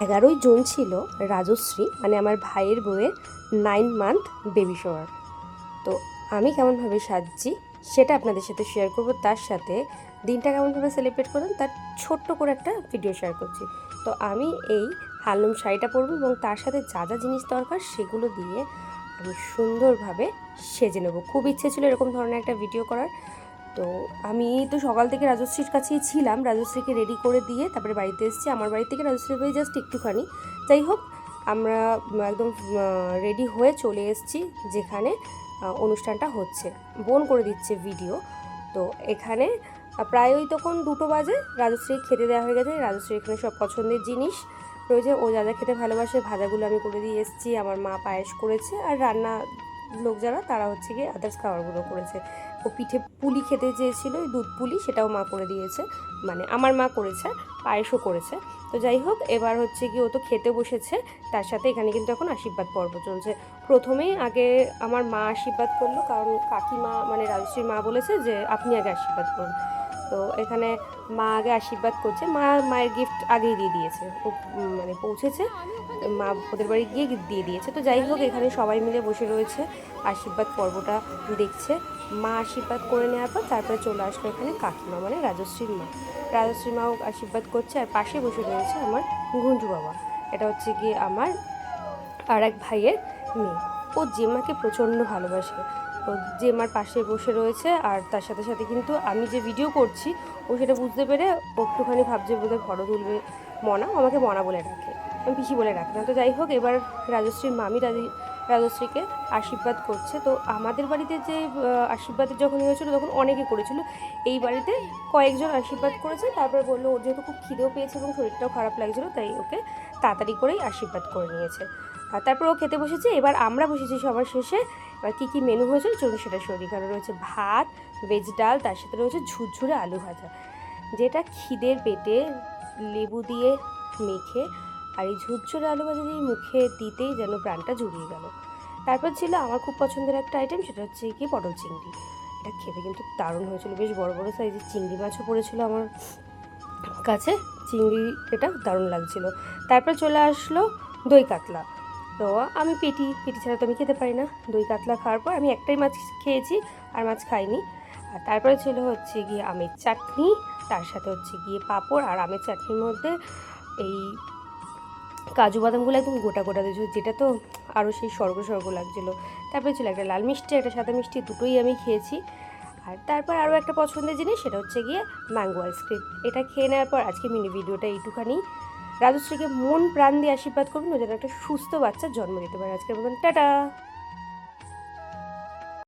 এগারোই জুন ছিল রাজশ্রী মানে আমার ভাইয়ের বউয়ের নাইন মান্থ বেবি শোয়ার তো আমি কেমনভাবে সাজছি সেটা আপনাদের সাথে শেয়ার করব, তার সাথে দিনটা কেমনভাবে সেলিব্রেট করলাম তার ছোট্ট করে একটা ভিডিও শেয়ার করছি। তো আমি এই হালুম শাড়িটা পরবো এবং তার সাথে যা যা জিনিস দরকার সেগুলো দিয়ে আমি সুন্দরভাবে সেজে নেব। খুব ইচ্ছে ছিল এরকম ধরনের একটা ভিডিও করার। তো আমি তো সকাল থেকে রাজশ্রীর কাছেই ছিলাম। রাজশ্রীকে রেডি করে দিয়ে তারপরে বাড়িতে এসেছি। আমার বাড়ি থেকে রাজশ্রীর বাড়ি জাস্ট একটুখানি। যাই হোক, আমরা একদম রেডি হয়ে চলে এসেছি যেখানে অনুষ্ঠানটা হচ্ছে। বোন করে দিচ্ছে ভিডিও তো এখানে প্রায় ওই তখন দুটো বাজে। রাজশ্রী খেতে দেওয়া হয়ে গেছে। রাজশ্রী এখানে সব পছন্দের জিনিস রয়েছে। ও যা যা খেতে ভালোবাসে, ভাজাগুলো আমি করে দিয়ে এসেছি। আমার মা পায়েস করেছে। আর রান্না লোক যারা, তারা হচ্ছে গিয়ে আদার্স খাবারগুলো করেছে। ও পিঠে পুলি খেতে চেয়েছিল দুধ পুলি সেটাও মা করে দিয়েছে। মানে আমার মা করেছে, পায়েসও করেছে। তো যাই হোক, এবার হচ্ছে কি ও তো খেতে বসেছে, তার সাথে এখানে কিন্তু এখন আশীর্বাদ পর্ব চলছে। প্রথমেই আগে আমার মা আশীর্বাদ করল, কারণ কাকিমা মানে রাজশ্রীর মা বলেছে যে, আপনি আগে আশীর্বাদ করুন। তো এখানে মা আগে আশীর্বাদ করছে। মা মায়ের গিফট আগেই দিয়ে দিয়েছে। মানে পৌঁছেছে। মা ওদের বাড়ি গিয়ে দিয়ে দিয়েছে। তো যাই হোক, এখানে সবাই মিলে বসে রয়েছে। আশীর্বাদ পর্বটা দেখছে। মা আশীর্বাদ করে নেওয়ার পর তারপরে চলে আসলো এখানে কাকিমা মানে রাজশ্রীর মা। রাজশ্রী মাও আশীর্বাদ করছে আর পাশে বসে রয়েছে আমার ঘুঞ্জু বাবা। এটা হচ্ছে গিয়ে আমার আর এক ভাইয়ের মেয়ে। ও জেমাকে প্রচণ্ড ভালোবাসে ও আমার পাশে বসে রয়েছে আর তার সাথে সাথে কিন্তু আমি যে ভিডিও করছি, ও সেটা বুঝতে পেরে একটুখানি ভাবছে বোধ বোধহয় ফটো তুলবে, মনা আমাকে মনা বলে রাখে আমি পিসি বলে ডাকি। না তো যাই হোক, এবার রাজশ্রীর মামি রাজি, রাজশ্রীকে আশীর্বাদ করছে। তো আমাদের বাড়িতে যে আশীর্বাদের যখন হয়েছিল তখন অনেকে করেছিল। এই বাড়িতে কয়েকজন আশীর্বাদ করেছে, তারপরে বলল, ওর যেহেতু খুব খিদেও পেয়েছে এবং শরীরটাও খারাপ লাগছিল, তাই ওকে তাড়াতাড়ি করেই আশীর্বাদ করে নিয়েছে। আর তারপর ও খেতে বসেছে, এবার আমরা বসেছি সবার শেষে। এবার কী কী মেনু হয়েছিল চলুন সেটা সরি। কারণ রয়েছে ভাত ভেজ ডাল, তার সাথে রয়েছে ঝুরঝুরে আলু ভাজা, যেটা খিদের পেটে লেবু দিয়ে মেখে আর এই ঝুরঝুরে আলু ভাজা দিয়ে মুখে দিতেই যেন প্রাণটা জুড়িয়ে গেল। তারপর ছিল আমার খুব পছন্দের একটা আইটেম সেটা হচ্ছে কি পটল চিংড়ি। এটা খেতে কিন্তু দারুণ হয়েছিল, বেশ বড় বড় সাইজের চিংড়ি মাছও পড়েছিল আমার কাছে। চিংড়ি এটা দারুণ লাগছিল। তারপর চলে আসলো দই কাতলা। তো আমি পেটি পেটি ছাড়া তো আমি খেতে পারি না। দই কাতলা খাওয়ার পর আমি একটাই মাছ খেয়েছি আর মাছ খাইনি। আর তারপরে ছিল হচ্ছে গিয়ে আমের চাটনি, তার সাথে হচ্ছে গিয়ে পাঁপড় আর আমের চাটনির মধ্যে এই কাজু বাদামগুলো একদম গোটা গোটা দিয়েছিল, যেটা তো আরও সেই স্বর্গ স্বর্গ লাগছিল। তারপরে ছিল একটা লাল মিষ্টি, একটা সাদা মিষ্টি, দুটোই আমি খেয়েছি। আর তারপর আরও একটা পছন্দের জিনিস, সেটা হচ্ছে গিয়ে ম্যাঙ্গো আইসক্রিম। এটা খেয়ে নেওয়ার পর আজকে মিনি ভিডিওটা এইটুখানি। রাজশ্রীকে মন প্রাণ দিয়ে আশীর্বাদ করবেন ও যেন একটা সুস্থ বাচ্চা জন্ম দিতে পারে। আজকের মতন টাটা।